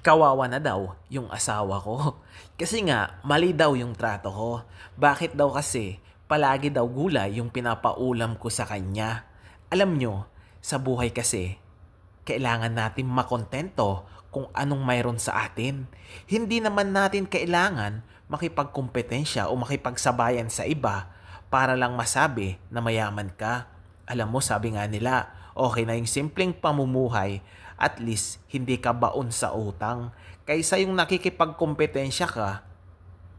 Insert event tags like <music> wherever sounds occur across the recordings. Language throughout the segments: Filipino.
kawawa na daw yung asawa ko. <laughs> Kasi nga, mali daw yung trato ko. Bakit daw kasi, palagi daw gulay yung pinapaulam ko sa kanya. Alam nyo, sa buhay kasi, kailangan natin makontento kung anong mayroon sa atin. Hindi naman natin kailangan makipagkompetensya o makipagsabayan sa iba para lang masabi na mayaman ka. Alam mo, sabi nga nila, okay na yung simpleng pamumuhay, at least hindi ka baon sa utang. Kaysa yung nakikipagkompetensya ka,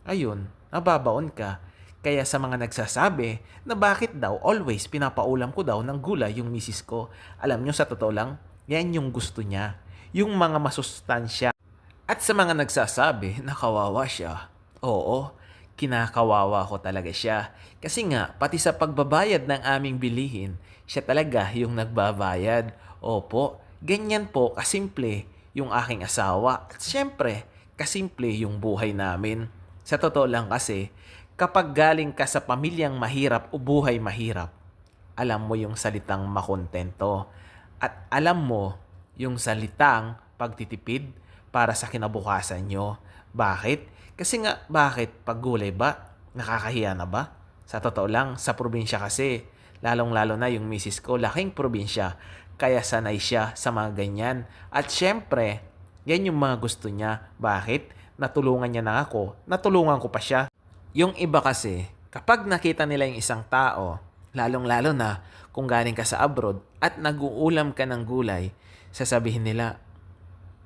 ayun, nababaon ka. Kaya sa mga nagsasabi na bakit daw always pinapaulam ko daw ng gulay yung misis ko, alam nyo sa totoo lang, yan yung gusto niya. Yung mga masustansya. At sa mga nagsasabi na kawawa siya, oo, kinakawawa ko talaga siya. Kasi nga, pati sa pagbabayad ng aming bilihin, siya talaga yung nagbabayad. Opo, ganyan po kasimple yung aking asawa. At syempre, kasimple yung buhay namin. Sa totoo lang kasi, kapag galing ka sa pamilyang mahirap o buhay mahirap, alam mo yung salitang makontento. At alam mo yung salitang pagtitipid para sa kinabukasan nyo. Bakit? Kasi nga, bakit? Pag gulay ba? Nakakahiya na ba? Sa totoo lang, sa probinsya kasi, lalong-lalo na yung misis ko, laking probinsya. Kaya sanay siya sa mga ganyan. At syempre, yan yung mga gusto niya. Bakit? Natulungan niya na ako. Natulungan ko pa siya. Yung iba kasi, kapag nakita nila yung isang tao, lalong-lalo na kung galing ka sa abroad at nag-uulam ka ng gulay, sasabihin nila,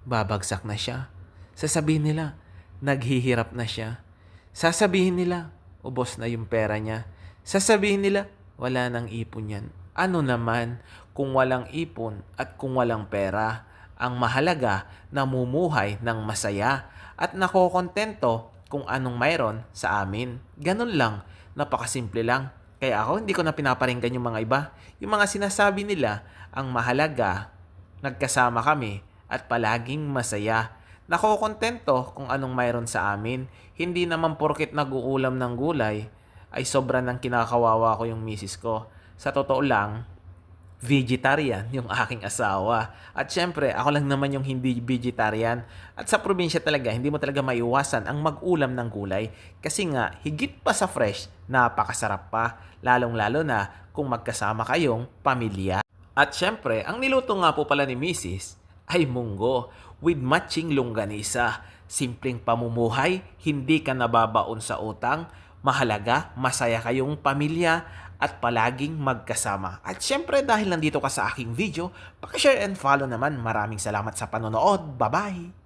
babagsak na siya. Sasabihin nila, naghihirap na siya. Sasabihin nila, ubos na yung pera niya. Sasabihin nila, wala nang ipon yan. Ano naman kung walang ipon at kung walang pera? Ang mahalaga, namumuhay ng masaya at nakokontento kung anong mayroon sa amin. Ganun lang, napakasimple lang. Kaya ako hindi ko na pinaparinggan yung mga iba. Yung mga sinasabi nila, ang mahalaga, nagkasama kami at palaging masaya. Nakokontento kung anong mayroon sa amin. Hindi naman porket nag-uulam ng gulay ay sobra ng kinakawawa ko yung misis ko. Sa totoo lang, vegetarian yung aking asawa. At syempre, ako lang naman yung hindi vegetarian. At sa probinsya talaga, hindi mo talaga maiwasan ang mag-ulam ng gulay. Kasi nga, higit pa sa fresh, napakasarap pa. Lalong-lalo na kung magkasama kayong pamilya. At syempre, ang niluto nga po pala ni Mrs. ay munggo with matching longganisa. Simpleng pamumuhay, hindi ka nababaon sa utang, mahalaga, masaya kayong pamilya at palaging magkasama. At syempre dahil nandito ka sa aking video, pakishare and follow naman. Maraming salamat sa panonood. Bye-bye!